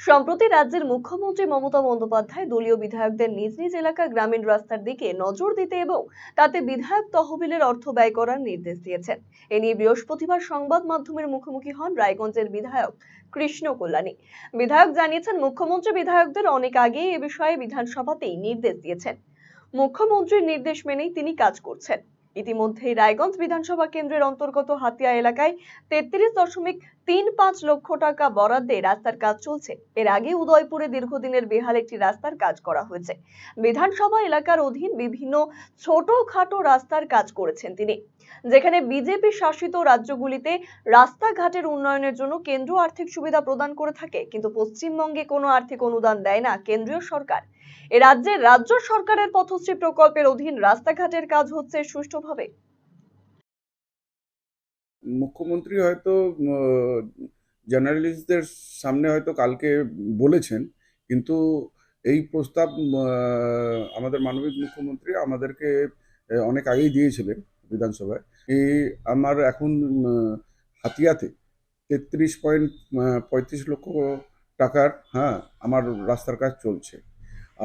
সম্প্রতি রাজ্যের মুখ্যমন্ত্রী মমতা বন্দ্যোপাধ্যায় দলীয় বিধায়কদের নিজ নিজ এলাকার গ্রামীণ রাস্তার দিকে নজর দিতে এবং তাতে বিধায়ক তহবিলের অর্থ ব্যয় করার নির্দেশ দিয়েছেন। এ নিয়ে বৃহস্পতিবার সংবাদ মাধ্যমের মুখোমুখি হন রায়গঞ্জের বিধায়ক কৃষ্ণ কল্যাণী। বিধায়ক জানিয়েছেন, মুখ্যমন্ত্রী বিধায়কদের অনেক আগেই এ বিষয়ে বিধানসভাতেই নির্দেশ দিয়েছেন। মুখ্যমন্ত্রীর নির্দেশ মেনেই তিনি কাজ করছেন। ইতিমধ্যেই রায়গঞ্জ বিধানসভা কেন্দ্রের অন্তর্গত হাতিয়া এলাকায় তেত্রিশ দশমিক তিন পাঁচ লক্ষ টাকা বরাদ্দে রাস্তার কাজ চলছে। এর আগে উদয়পুরে দীর্ঘদিনের বেহাল একটি রাস্তার কাজ করা হয়েছে। বিধানসভা এলাকার অধীন বিভিন্ন ছোটখাটো রাস্তার কাজ করেছেন তিনি। যেখানে বিজেপি শাসিত রাজ্যগুলিতে রাস্তাঘাটের উন্নয়নের জন্য কেন্দ্র আর্থিক সুবিধা প্রদান করে থাকে, কিন্তু পশ্চিমবঙ্গে কোনো আর্থিক অনুদান দেয় না কেন্দ্রীয় সরকার। এ রাজ্যে রাজ্য সরকারের পথশ্রী প্রকল্পের অধীন রাস্তাঘাটের কাজ হচ্ছে সুষ্ঠুভাবে। মুখ্যমন্ত্রী হয়তো জার্নালিস্টদের সামনে হয়তো কালকে বলেছেন, কিন্তু এই প্রস্তাব আমাদের মানবিক মুখ্যমন্ত্রী আমাদেরকে অনেক আগেই দিয়েছিলেন বিধানসভায়। এই আমার এখন হাতিয়াতে তেত্রিশ পয়েন্ট পঁয়ত্রিশ লক্ষ টাকার হ্যাঁ আমার রাস্তার কাজ চলছে।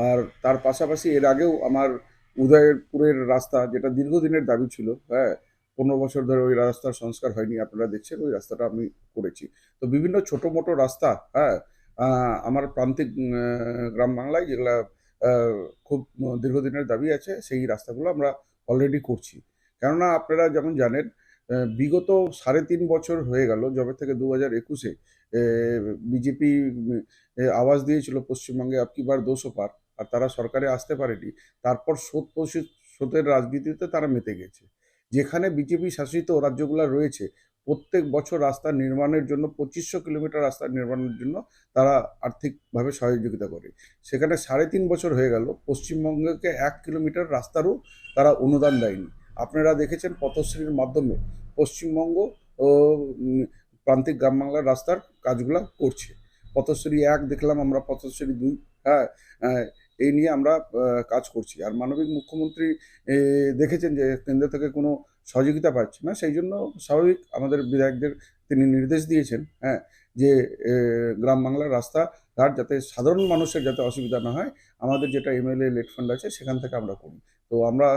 আর তার পাশাপাশি এর আগেও আমার উদয়পুরের রাস্তা, যেটা দীর্ঘদিনের দাবি ছিল হ্যাঁ পনেরো বছর ধরে ওই রাস্তার সংস্কার হয়নি, আপনারা দেখছেন ওই রাস্তাটা আমি করেছি। তো বিভিন্ন ছোটো মোটো রাস্তা হ্যাঁ আমার প্রান্তিক গ্রাম বাংলায় যেগুলা খুব দীর্ঘদিনের দাবি আছে, সেই রাস্তাগুলো আমরা অলরেডি করছি। কেননা আপনারা যেমন জানেন বিগত সাড়ে তিন বছর হয়ে গেল, যবে থেকে দু হাজার একুশে বিজেপি আওয়াজ দিয়েছিল পশ্চিমবঙ্গে আপকি বার দোষো পার, আর তারা সরকারে আসতে পারেনি। তারপর শোধ শোধের রাজনীতিতে তারা মেতে গেছে। যেখানে বিজেপি শাসিত রাজ্যগুলো রয়েছে, প্রত্যেক বছর রাস্তা নির্মাণের জন্য, পঁচিশশো কিলোমিটার রাস্তা নির্মাণের জন্য তারা আর্থিকভাবে সহযোগিতা করে। সেখানে সাড়ে তিন বছর হয়ে গেল, পশ্চিমবঙ্গকে এক কিলোমিটার রাস্তারও তারা অনুদান দেয়নি। আপনারা দেখেছেন পথশ্রীর মাধ্যমে পশ্চিমবঙ্গ প্রান্তিক গ্রাম বাংলার রাস্তার কাজগুলো করছে। পথশ্রী এক দেখলাম আমরা, পথশ্রী দুই হ্যাঁ এই নিয়ে আমরা কাজ করছি। আর মানবিক মুখ্যমন্ত্রী দেখেছেন যে কেন্দ্র থেকে কোনো সহযোগিতা পাচ্ছে না, সেই জন্য স্বাভাবিক আমাদের বিধায়কদের তিনি নির্দেশ দিয়েছেন হ্যাঁ যে গ্রাম বাংলার রাস্তা ঘাট যাতে সাধারণ মানুষের যাতে অসুবিধা না হয়, আমাদের যেটা এমএলএ লেট ফান্ড আছে সেখান থেকে আমরা করি তো আমরা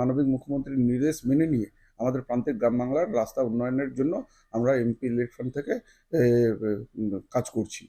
মানবিক মুখ্যমন্ত্রীর নির্দেশ মেনে নিয়ে আমাদের প্রান্তিক গ্রাম বাংলার রাস্তা উন্নয়নের জন্য আমরা এমপি লেট ফান্ড থেকে কাজ করছি।